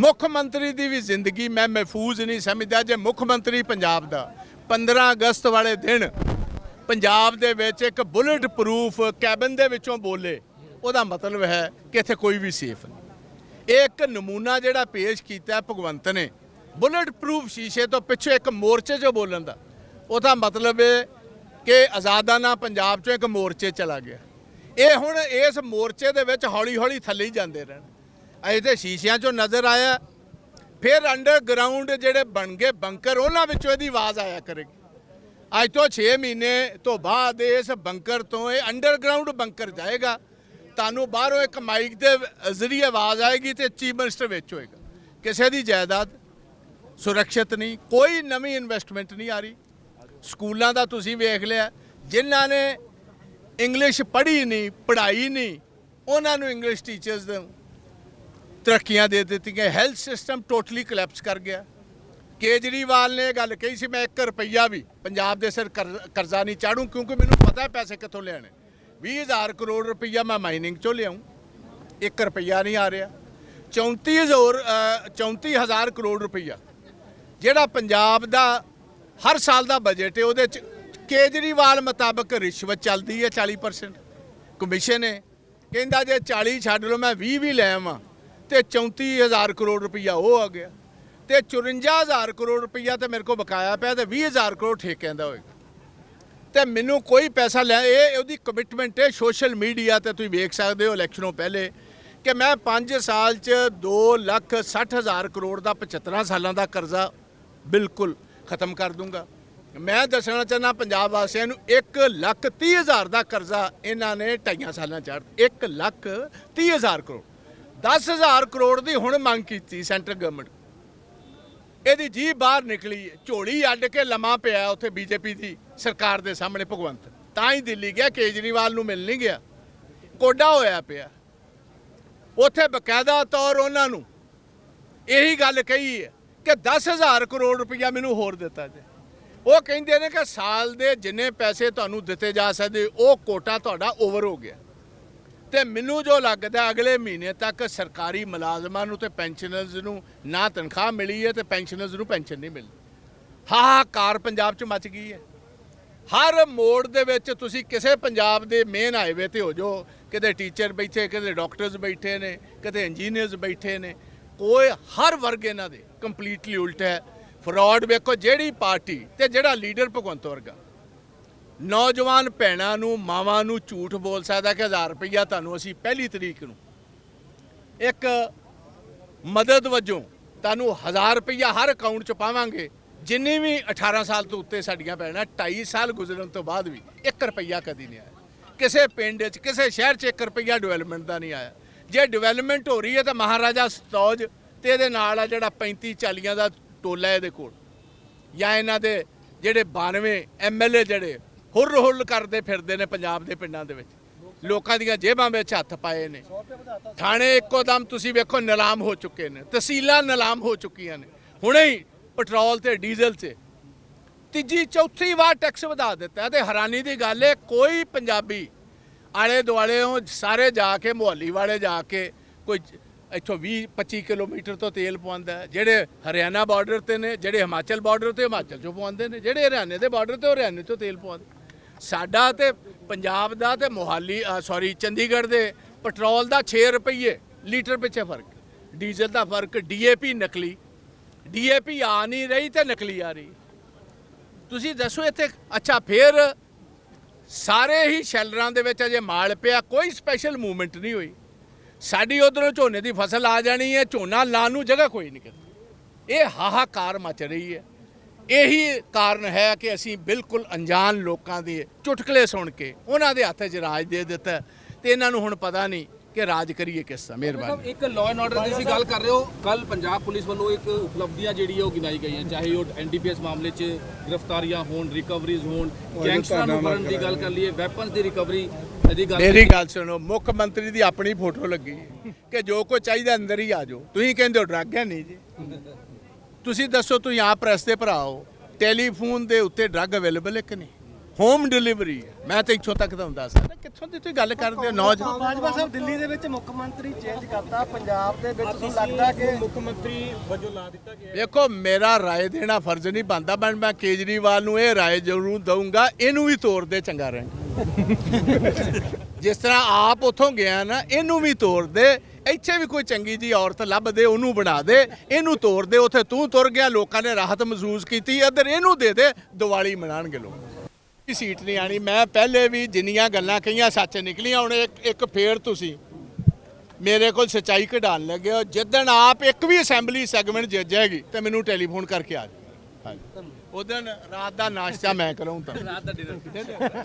ਮੁੱਖ ਮੰਤਰੀ ਦੀ ਵੀ ਜ਼ਿੰਦਗੀ ਮੈਂ ਮਹਿਫੂਜ਼ ਨਹੀਂ ਸਮਝਦਾ ਜੇ ਮੁੱਖ ਮੰਤਰੀ ਪੰਜਾਬ ਦਾ। 15 ਅਗਸਤ ਵਾਲੇ ਦਿਨ ਪੰਜਾਬ ਦੇ ਵਿੱਚ ਇੱਕ ਬੁਲਟ ਪ੍ਰੂਫ ਕੈਬਨ ਦੇ ਵਿੱਚੋਂ ਬੋਲੇ। ਉਹਦਾ ਮਤਲਬ ਹੈ ਕਿ ਇੱਥੇ ਕੋਈ ਵੀ ਸੇਫ ਨਹੀਂ। ਇਹ ਇੱਕ ਨਮੂਨਾ ਜਿਹੜਾ ਪੇਸ਼ ਕੀਤਾ ਭਗਵੰਤ ਨੇ। ਬੁਲਟ ਪ੍ਰੂਫ ਸ਼ੀਸ਼ੇ ਤੋਂ ਪਿੱਛੇ ਇੱਕ ਮੋਰਚੇ 'ਚ ਬੋਲਣ ਦਾ। ਉਹਦਾ ਮਤਲਬ ਹੈ ਕਿ ਆਜ਼ਾਦਾਨਾ ਪੰਜਾਬ 'ਚੋਂ ਇੱਕ ਮੋਰਚੇ ਚਲਾ ਗਿਆ। ਇਹ ਹੁਣ ਇਸ ਮੋਰਚੇ ਦੇ ਵਿੱਚ ਹੌਲੀ ਹੌਲੀ ਥੱਲੇ ਹੀ ਜਾਂਦੇ ਰਹਿਣ। ਇਹਦੇ ਸ਼ੀਸ਼ਿਆਂ 'ਚੋਂ ਨਜ਼ਰ ਆਇਆ। ਫਿਰ ਅੰਡਰਗਰਾਉਂਡ ਜਿਹੜੇ ਬਣ ਗਏ ਬੰਕਰ ਉਹਨਾਂ ਵਿੱਚੋਂ ਇਹਦੀ ਆਵਾਜ਼ ਆਇਆ ਕਰੇਗੀ ਅੱਜ ਤੋਂ 6 ਮਹੀਨੇ ਤੋਂ ਬਾਅਦ ਇਸ ਬੰਕਰ ਤੋਂ ਇਹ ਅੰਡਰਗਰਾਉਂਡ ਬੰਕਰ ਜਾਏਗਾ। ਤੁਹਾਨੂੰ ਬਾਹਰੋਂ ਇੱਕ ਮਾਈਕ ਦੇ ਜ਼ਰੀਏ ਆਵਾਜ਼ ਆਏਗੀ ਤੇ ਚੀਫ ਮਿਨਿਸਟਰ ਵਿੱਚ ਹੋਏਗਾ। ਕਿਸੇ ਦੀ ਜਾਇਦਾਦ ਸੁਰੱਖਿਅਤ ਨਹੀਂ, ਕੋਈ ਨਵੀਂ ਇਨਵੈਸਟਮੈਂਟ ਨਹੀਂ ਆ ਰਹੀ। ਸਕੂਲਾਂ ਦਾ ਤੁਸੀਂ ਵੇਖ ਲਿਆ, ਜਿਨ੍ਹਾਂ ਨੇ ਇੰਗਲਿਸ਼ ਪੜ੍ਹੀ ਨਹੀਂ, ਪੜ੍ਹਾਈ ਨਹੀਂ, ਉਹਨਾਂ ਨੂੰ ਇੰਗਲਿਸ਼ ਟੀਚਰਸ ਤਰੱਕੀਆਂ ਦੇ ਦਿੱਤੀਆਂ ਹੈਲਥ ਸਿਸਟਮ ਟੋਟਲੀ ਕਲੈਪਸ ਕਰ ਗਿਆ। ਕੇਜਰੀਵਾਲ ਨੇ ਇਹ ਗੱਲ ਕਹੀ ਸੀ ਮੈਂ 1 ਰੁਪਈਆ ਵੀ ਪੰਜਾਬ ਦੇ ਸਿਰ ਕਰ- ਕਰਜ਼ਾ ਨਹੀਂ ਚਾੜੂ ਕਿਉਂਕਿ ਮੈਨੂੰ ਪਤਾ ਹੈ ਪੈਸੇ ਕਿੱਥੋਂ ਲਿਆਣੇ 20000 ਕਰੋੜ ਰੁਪਈਆ ਮੈਂ ਮਾਈਨਿੰਗ ਚੋਂ ਲਿਆਉਂ 1 ਰੁਪਈਆ ਨਹੀਂ ਆ ਰਿਹਾ। 34000 ਅ, 34000 ਕਰੋੜ ਰੁਪਈਆ ਜਿਹੜਾ ਪੰਜਾਬ ਦਾ ਹਰ ਸਾਲ ਦਾ ਬਜਟ ਹੈ ਉਹਦੇ ਚ ਕੇਜਰੀਵਾਲ ਮੁਤਾਬਕ ਰਿਸ਼ਵਤ ਚੱਲਦੀ ਹੈ 40% ਕਮਿਸ਼ਨ ਹੈ ਕਹਿੰਦਾ ਜੇ 40 ਛੱਡ ਲਓ ਮੈਂ 20 ਵੀ ਲੈ ਆਵਾਂ। ਤੇ 34000 ਕਰੋੜ ਰੁਪਈਆ ਉਹ ਆ ਗਿਆ ਤੇ 54000 ਕਰੋੜ ਰੁਪਈਆ ਤੇ ਮੇਰੇ ਕੋਲ ਬਕਾਇਆ ਪਿਆ ਤੇ 20000 ਕਰੋੜ ਠੇਕਿਆਂ ਦਾ ਹੋਏਗਾ। ਤੇ ਮੈਨੂੰ ਕੋਈ ਪੈਸਾ ਲੈ, ਇਹ ਉਹਦੀ ਕਮਿਟਮੈਂਟ ਹੈ ਸੋਸ਼ਲ ਮੀਡੀਆ ਤੇ ਤੁਸੀਂ ਵੇਖ ਸਕਦੇ ਹੋ ਇਲੈਕਸ਼ਨੋਂ ਪਹਿਲੇ ਕਿ ਮੈਂ 5 ਸਾਲ ਚ 2 ਲੱਖ 60 ਹਜ਼ਾਰ ਕਰੋੜ ਦਾ 75 ਸਾਲਾਂ ਦਾ ਕਰਜ਼ਾ ਬਿਲਕੁਲ ਖਤਮ ਕਰ ਦੂੰਗਾ। ਮੈਂ ਦੱਸਣਾ ਚਾਹੁੰਦਾ ਪੰਜਾਬ ਵਾਸੀਆਂ ਨੂੰ 1 ਲੱਖ 30 ਹਜ਼ਾਰ ਦਾ ਕਰਜ਼ਾ ਇਹਨਾਂ ਨੇ ਢਾਈਆਂ ਸਾਲਾਂ ਚ 1 ਲੱਖ 30 ਹਜ਼ਾਰ ਕਰੋੜ। 10 ਹਜ਼ਾਰ ਕਰੋੜ ਦੀ ਹੁਣ ਮੰਗ ਕੀਤੀ ਸੈਂਟਰ ਗਵਰਨਮੈਂਟ ਇਹਦੀ ਜੀ ਬਾਹਰ ਨਿਕਲੀ ਹੈ। ਝੋਲੀ ਅੱਡ ਕੇ ਲਮਾ ਪਿਆ ਉੱਥੇ ਬੀਜੇਪੀ ਦੀ ਸਰਕਾਰ ਦੇ ਸਾਹਮਣੇ, ਭਗਵੰਤ। ਤਾਂ ਹੀ ਦਿੱਲੀ ਗਿਆ, ਕੇਜਰੀਵਾਲ ਨੂੰ ਮਿਲ ਨਹੀਂ ਗਿਆ। ਕੋਡਾ ਹੋਇਆ ਪਿਆ। ਉੱਥੇ ਬਕਾਇਦਾ ਤੌਰ ਉਹਨਾਂ ਨੂੰ ਇਹੀ ਗੱਲ ਕਹੀ ਹੈ ਕਿ 10000 ਕਰੋੜ ਰੁਪਇਆ ਮੈਨੂੰ ਹੋਰ ਦਿੱਤਾ ਜੇ ਉਹ ਕਹਿੰਦੇ ਨੇ ਕਿ ਸਾਲ ਦੇ ਜਿੰਨੇ ਪੈਸੇ ਤੁਹਾਨੂੰ ਦਿੱਤੇ ਜਾ ਸਕਦੇ, ਉਹ ਕੋਟਾ ਤੁਹਾਡਾ ਓਵਰ ਹੋ ਗਿਆ। ਤੇ ਮੈਨੂੰ ਜੋ ਲੱਗਦਾ ਅਗਲੇ ਮਹੀਨੇ ਤੱਕ ਸਰਕਾਰੀ ਮੁਲਾਜ਼ਮਾਂ ਨੂੰ ਤੇ ਪੈਨਸ਼ਨਰਜ਼ ਨੂੰ ਨਾ ਤਨਖਾਹ ਮਿਲੀ ਹੈ ਤੇ ਪੈਨਸ਼ਨਰਜ਼ ਨੂੰ ਪੈਨਸ਼ਨ ਨਹੀਂ ਮਿਲੀ ਹਾਹਾਕਾਰ ਪੰਜਾਬ 'ਚ ਮਚ ਗਈ ਹੈ। ਹਰ ਮੋੜ ਦੇ ਵਿੱਚ ਤੁਸੀਂ ਕਿਸੇ ਪੰਜਾਬ ਦੇ ਮੇਨ ਹਾਈਵੇ ਤੇ ਹੋ ਜੋ ਕਿਤੇ ਟੀਚਰ ਬੈਠੇ, ਕਿਤੇ ਡਾਕਟਰਸ ਬੈਠੇ ਨੇ, ਕਿਤੇ ਇੰਜੀਨੀਅਰਸ ਬੈਠੇ ਨੇ, ਕੋਈ ਹਰ ਵਰਗ ਇਹਨਾਂ ਦੇ ਕੰਪਲੀਟਲੀ ਉਲਟ ਹੈ। ਫਰਾਡ ਵੇਖੋ, ਜਿਹੜੀ ਪਾਰਟੀ ਤੇ ਜਿਹੜਾ ਲੀਡਰ ਭਗਵੰਤ ਵਰਗਾ ਨੌਜਵਾਨ ਭੈਣਾਂ ਨੂੰ, ਮਾਵਾਂ ਨੂੰ ਝੂਠ ਬੋਲ ਸਕਦਾ ਕਿ 1000 ਰੁਪਈਆ ਤੁਹਾਨੂੰ ਅਸੀਂ ਪਹਿਲੀ ਤਰੀਕ ਨੂੰ ਇੱਕ ਮਦਦ ਵਜੋਂ ਤੁਹਾਨੂੰ 1000 ਰੁਪਈਆ ਹਰ ਅਕਾਊਂਟ 'ਚ ਪਾਵਾਂਗੇ। ਜਿੰਨੀ ਵੀ 18 ਸਾਲ ਤੋਂ ਉੱਤੇ ਸਾਡੀਆਂ ਭੈਣਾਂ 2.5 ਸਾਲ ਗੁਜ਼ਰਨ ਤੋਂ ਬਾਅਦ ਵੀ 1 ਰੁਪਈਆ ਕਦੀ ਨਹੀਂ ਆਇਆ। ਕਿਸੇ ਪਿੰਡ 'ਚ, ਕਿਸੇ ਸ਼ਹਿਰ 'ਚ 1 ਰੁਪਈਆ ਡਿਵੈਲਪਮੈਂਟ ਦਾ ਨਹੀਂ ਆਇਆ। ਜੇ ਡਿਵੈਲਪਮੈਂਟ ਹੋ ਰਹੀ ਹੈ ਤਾਂ ਮਹਾਰਾਜਾ ਸਤੌਜ ਤੇ ਇਹਦੇ ਨਾਲ ਆ ਜਿਹੜਾ 35 40 ਦਾ ਟੋਲਾ ਇਹਦੇ ਕੋਲ। ਜਾਂ ਇਹਨਾਂ ਦੇ ਜਿਹੜੇ 92 ਐਮਐਲਏ ਜਿਹੜੇ ਹੁਰ ਹੁਰ ਕਰਦੇ ਫਿਰਦੇ ਨੇ ਪੰਜਾਬ ਦੇ ਪਿੰਡਾਂ ਦੇ ਵਿੱਚ। ਲੋਕਾਂ ਦੀਆਂ ਜੇਬਾਂ ਵਿੱਚ ਹੱਥ ਪਾਏ ਨੇ। ਥਾਣੇ ਇੱਕੋ ਦਮ ਤੁਸੀਂ ਵੇਖੋ ਨਿਲਾਮ ਹੋ ਚੁੱਕੇ ਨੇ। ਤਹਿਸੀਲਾਂ ਨਿਲਾਮ ਹੋ ਚੁੱਕੀਆਂ ਨੇ। ਹੁਣੇ ਹੀ ਪੈਟਰੋਲ ਤੇ ਡੀਜ਼ਲ 'ਤੇ ਤੀਜੀ, ਚੌਥੀ ਵਾਰ ਟੈਕਸ ਵਧਾ ਦਿੱਤਾ। ਤੇ ਹੈਰਾਨੀ ਦੀ ਗੱਲ ਹੈ ਕੋਈ ਪੰਜਾਬੀ ਆਲੇ ਦੁਆਲੇੋਂ ਸਾਰੇ ਜਾ ਕੇ, ਮੁਹੱਲੀ ਵਾਲੇ ਜਾ ਕੇ ਕੋਈ ਇੱਥੋਂ 20 25 ਕਿਲੋਮੀਟਰ ਤੋਂ ਤੇਲ ਪਵਾਉਂਦਾ ਜਿਹੜੇ ਹਰਿਆਣਾ ਬਾਰਡਰ ਤੇ ਨੇ, ਜਿਹੜੇ ਹਿਮਾਚਲ ਬਾਰਡਰ ਤੇ, ਹਿਮਾਚਲ ਚੋਂ ਪਵਾਉਂਦੇ ਨੇ। ਜਿਹੜੇ ਹਰਿਆਣੇ ਦੇ ਬਾਰਡਰ ਤੇ, ਉਹ ਹਰਿਆਣੇ ਤੋਂ ਤੇਲ ਪਵਾਉਂਦੇ। ਸਾਡਾ ਤੇ ਪੰਜਾਬ ਦਾ ਤੇ ਮੋਹਾਲੀ ਸੌਰੀ ਚੰਡੀਗੜ੍ਹ ਦੇ ਪੈਟਰੋਲ ਦਾ 6 ਰੁਪਏ ਲੀਟਰ ਪਿੱਛੇ ਫ਼ਰਕ। ਡੀਜ਼ਲ ਦਾ ਫ਼ਰਕ ਡੀਏਪੀ ਨਕਲੀ। ਡੀਏਪੀ ਆ ਨਹੀਂ ਰਹੀ ਤੇ ਨਕਲੀ ਆ ਰਹੀ। ਤੁਸੀਂ ਦੱਸੋ ਇੱਥੇ, ਅੱਛਾ, ਫੇਰ ਸਾਰੇ ਹੀ ਸ਼ੈਲਰਾਂ ਦੇ ਵਿੱਚ ਅਜੇ ਮਾਲ ਪਿਆ, ਕੋਈ ਸਪੈਸ਼ਲ ਮੂਵਮੈਂਟ ਨਹੀਂ ਹੋਈ। ਸਾਡੀ ਉਧਰੋਂ ਝੋਨੇ ਦੀ ਫਸਲ ਆ ਜਾਣੀ ਹੈ, ਝੋਨਾ ਲਾਉਣ ਨੂੰ ਜਗ੍ਹਾ ਕੋਈ ਨਹੀਂ ਕਿਤੇ ਇਹ ਹਾਹਾਕਾਰ ਮਚ ਰਹੀ ਹੈ। ਇਹੀ ਕਾਰਨ ਹੈ ਕਿ ਅਸੀਂ ਬਿਲਕੁਲ ਅਣਜਾਣ ਲੋਕਾਂ ਦੇ ਚੁਟਕਲੇ ਸੁਣ ਕੇ ਉਹਨਾਂ ਦੇ ਹੱਥ 'ਚ ਰਾਜ ਦੇ ਦਿੱਤਾ ਤੇ ਇਹਨਾਂ ਨੂੰ ਹੁਣ ਪਤਾ ਨਹੀਂ ਕਿ ਰਾਜ ਕਰੀਏ ਕਿਸ ਤਰ੍ਹਾਂ ਮਿਹਰਬਾਨੀ ਇੱਕ ਲਾਅ ਐਂਡ ਆਰਡਰ ਦੀ ਸੀ ਗੱਲ ਕਰ ਰਹੇ ਹੋ। ਕੱਲ ਪੰਜਾਬ ਪੁਲਿਸ ਵੱਲੋਂ ਇੱਕ ਉਪਲਬਧੀਆਂ ਜਿਹੜੀ ਹੈ ਉਹ ਗਿਣਾਈ ਗਈਆਂ ਚਾਹੇ ਉਹ ਐਨਡੀਪੀਐਸ ਮਾਮਲੇ 'ਚ ਗ੍ਰਿਫਤਾਰੀਆਂ ਹੋਣ ਰਿਕਵਰੀਜ਼ ਹੋਣ ਗੈਂਗਸਟਰਾਂ ਨੂੰ ਫੜਨ ਦੀ ਗੱਲ ਕਰ ਲਈਏ ਵੈਪਨਸ ਦੀ ਰਿਕਵਰੀ ਦੀ ਗੱਲ ਮੇਰੀ ਗੱਲ ਸੁਣੋ ਮੁੱਖ ਮੰਤਰੀ ਦੀ ਆਪਣੀ ਫੋਟੋ ਲੱਗੀ ਹੈ ਕਿ ਜੋ ਕੋਈ ਚਾਹੀਦਾ ਅੰਦਰ ਹੀ ਆ ਜਾਓ। ਤੁਸੀਂ ਕਹਿੰਦੇ ਹੋ ਡਰੱਗ ਹੈ ਨਹੀਂ ਜੀ। ਤੁਸੀਂ ਦੱਸੋ ਤੁਸੀਂ ਆਪ ਪ੍ਰੈਸ ਦੇ ਭਰਾ ਹੋ ਟੈਲੀਫੋਨ ਦੇ ਉੱਤੇ ਡਰੱਗ ਅਵੇਲੇਬਲ ਹੈ ਕਿ ਨਹੀਂ? ਹੋਮ ਡਿਲੀਵਰੀ ਮੈਂ ਤਾਂ ਇੱਥੋਂ ਤੱਕ ਦਾ ਹੁੰਦਾ ਸੀ। ਕਿੱਥੋਂ ਦੀ ਤੁਸੀਂ ਗੱਲ ਕਰਦੇ ਹੋ? ਨੌਜਵਾਨ ਬਾਜਵਾ ਸਾਹਿਬ ਦਿੱਲੀ ਦੇ ਵਿੱਚ ਮੁੱਖ ਮੰਤਰੀ ਚੇਂਜ ਕਰਤਾ। ਪੰਜਾਬ ਦੇ ਵਿੱਚ ਤੁਹਾਨੂੰ ਲੱਗਦਾ ਕਿ ਮੁੱਖ ਮੰਤਰੀ ਵਜੋਂ ਲਾ ਦਿੱਤਾ ਗਿਆ ਵੇਖੋ ਮੇਰਾ ਰਾਏ ਦੇਣਾ ਫਰਜ਼ ਨਹੀਂ ਬਣਦਾ ਪਰ ਮੈਂ ਕੇਜਰੀਵਾਲ ਨੂੰ ਇਹ ਰਾਏ ਜ਼ਰੂਰ ਦਊਂਗਾ ਇਹਨੂੰ ਵੀ ਤੋੜ ਦੇ ਚੰਗਾ ਰਹੇ ਜਿਸ ਤਰ੍ਹਾਂ ਆਪ ਉਥੋਂ ਗਿਆ ਨਾ ਇਹਨੂੰ ਵੀ ਤੋੜ ਦੇ। ਇੱਥੇ ਵੀ ਕੋਈ ਚੰਗੀ ਜੀ ਔਰਤ ਲੱਭ ਦੇ ਉਹਨੂੰ ਬਣਾ ਦੇ ਇਹਨੂੰ ਤੋੜ ਦੇ ਉੱਥੇ ਤੂੰ ਤੁਰ ਗਿਆ ਲੋਕਾਂ ਨੇ ਰਾਹਤ ਮਹਿਸੂਸ ਕੀਤੀ ਇੱਧਰ ਇਹਨੂੰ ਦੇ ਦੇ ਦੀਵਾਲੀ ਮਨਾਣਗੇ ਲੋਕ। ਇਹ ਸੀਟ ਨਹੀਂ ਆਣੀ। ਮੈਂ ਪਹਿਲੇ ਵੀ ਜਿੰਨੀਆਂ ਗੱਲਾਂ ਕਹੀਆਂ ਸੱਚ ਨਿਕਲੀਆਂ ਹੁਣ ਇੱਕ ਇੱਕ ਫੇਰ ਤੁਸੀਂ। ਮੇਰੇ ਕੋਲ ਸਚਾਈ ਕਢਾਣ ਲੱਗੇ ਹੋ। ਜਿੱਦਣ ਆਪ ਇੱਕ ਵੀ ਅਸੈਂਬਲੀ ਸੈਗਮੈਂਟ ਜਿੱਤ ਜਾਏਗੀ ਤੇ ਮੈਨੂੰ ਟੈਲੀਫੋਨ ਕਰਕੇ ਆ ਜਾਓ। ਉਦੋਂ ਰਾਤ ਦਾ ਨਾਸ਼ਤਾ ਮੈਂ ਕਰਾਉਂ ਤਾਂ ਰਾਤ ਦਾ ਡਿਨਰ